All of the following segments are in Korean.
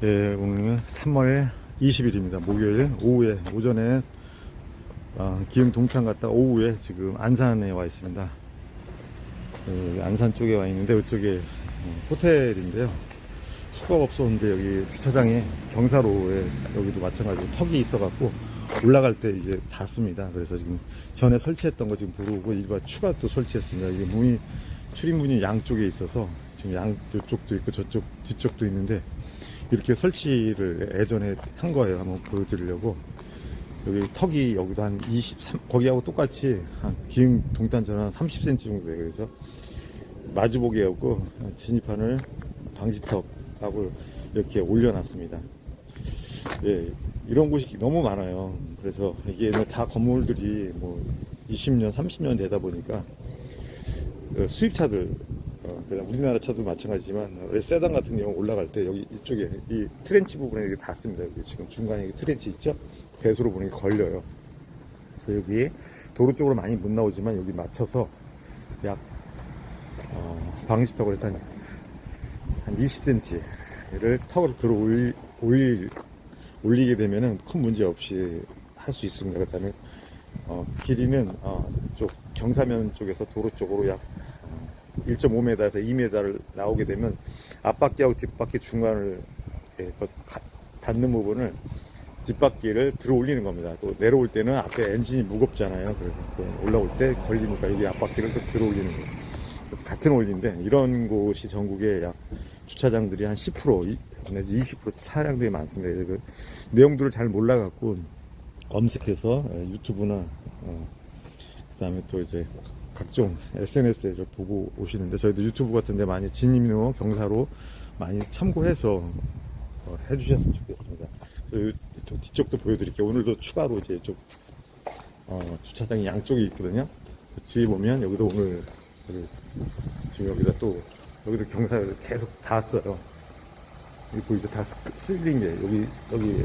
예, 오늘은 3월 20일입니다. 목요일 오후에 오전에 어, 기흥 동탄 갔다 오후에 지금 안산에 와 있습니다. 예, 안산 쪽에 와 있는데 이쪽에 어, 호텔인데요. 숙박업소인데 여기 주차장에 경사로에 여기도 마찬가지로 턱이 있어갖고 올라갈 때 이제 닿습니다. 그래서 지금 전에 설치했던 거 지금 보러 오고 일반 추가 또 설치했습니다. 이게 문이 출입문이 양쪽에 있어서 지금 양 이쪽도 있고 저쪽 뒤쪽도 있는데 이렇게 설치를 예전에 한 거예요. 한번 보여드리려고. 여기 턱이 여기도 한 23, 거기하고 똑같이 한 기흥 동탄처럼 한 30cm 정도 돼요. 그래서 마주보게 하고 진입판을 방지턱하고 이렇게 올려놨습니다. 예, 이런 곳이 너무 많아요. 그래서 이게 다 건물들이 뭐 20년, 30년 되다 보니까 그 수입차들, 어, 그다음 우리나라 차도 마찬가지지만 왜 세단 같은 경우 올라갈 때 여기 이쪽에 이 트렌치 부분에 이게 닿습니다. 여기 지금 중간에 이 트렌치 있죠? 배수로 보니 걸려요. 그래서 여기 도로 쪽으로 많이 못 나오지만 여기 맞춰서 약 어, 방지턱을 해서 한, 한 20cm를 턱으로 들어 올리, 올리, 올리게 되면은 큰 문제 없이 할 수 있습니다. 그 다음에 어, 길이는 어, 이쪽 경사면 쪽에서 도로 쪽으로 약 1.5m에서 2m를 나오게 되면 앞바퀴하고 뒷바퀴 중간을 예, 그 가- 닿는 부분을 뒷바퀴를 들어 올리는 겁니다. 또 내려올 때는 앞에 엔진이 무겁잖아요. 그래서 그 올라올 때 걸리니까 여기 앞바퀴를 또 들어 올리는 거예요. 같은 원리인데 이런 곳이 전국에 약 주차장들이 한 10% 내지 20% 차량들이 많습니다. 그 내용들을 잘 몰라갖고 검색해서 예, 유튜브나 어, 그다음에 또 이제 각종 SNS에 저 보고 오시는데 저희도 유튜브 같은데 많이 진입로 경사로 많이 참고해서 어, 해주셨으면 좋겠습니다. 그래서 뒤쪽도 보여드릴게요. 오늘도 추가로 이제 이쪽 어, 주차장이 양쪽에 있거든요. 그 뒤에 보면 여기도 오늘 그 지금 여기다 또 여기도 경사를 계속 닿았어요. 여기 보이죠? 다 스- 쓸린 게 여기 여기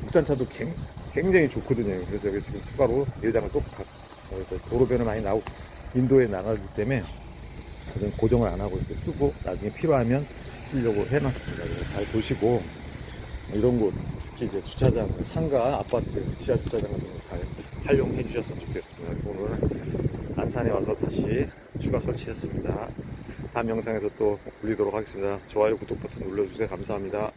국산차도 굉- 굉장히 좋거든요. 그래서 여기 지금 추가로 내장을 또 가, 그래서 도로변을 많이 나오고 인도에 나가기 때문에 고정을 안 하고 이렇게 쓰고 나중에 필요하면 쓰려고 해놨습니다. 그래서 잘 보시고 이런 곳 특히 이제 주차장 상가 아파트 지하 주차장 같은 거 잘 활용해 주셨으면 좋겠습니다. 그래서 오늘은 안산에 와서 다시 추가 설치했습니다. 다음 영상에서 또 올리도록 하겠습니다. 좋아요 구독 버튼 눌러주세요. 감사합니다.